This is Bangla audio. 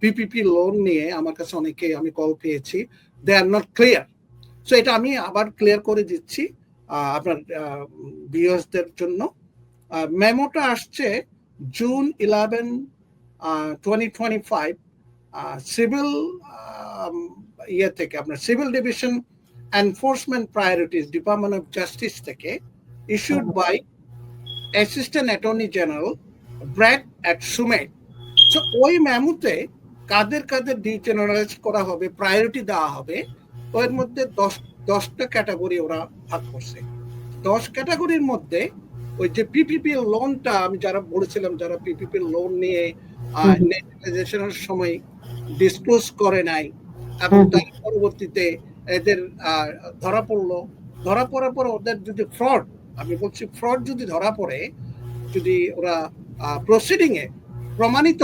পিপিপি লোন নিয়ে আমার কাছে অনেকে আমি কল পেয়েছি। They are not clear so এটা আমি আবার ক্লিয়ার করে দিচ্ছি আপনার ভিউয়ার্সদের জন্য। মেমোটা আসছে June eleven twenty twenty five civil ইয়ে থেকে, আপনার civil division enforcement priorities department of justice থেকে issued by assistant attorney general Brett A Shumate so ওই মেমোতে কাদের কাদের ডিজেনারেলাইজ করা হবে প্রায়োরিটি দেওয়া হবে ওর মধ্যে দশ দশটা ক্যাটাগরি ওরা ভাগ করছে। দশ ক্যাটাগরির মধ্যে ওই যে পিপিপি লোনটা আমি যারা বলেছিলাম যারা পিপিপি লোন নিয়ে। নেশনালাইজেশনের সময় ডিসক্লোজ করে নাই এবং তার পরবর্তীতে এদের ধরা পড়ল। ধরা পড়ার পর ওদের যদি ফ্রড আমি বলছি ফ্রড যদি ধরা পড়ে যদি ওরা প্রসিডিং এ প্রমাণিত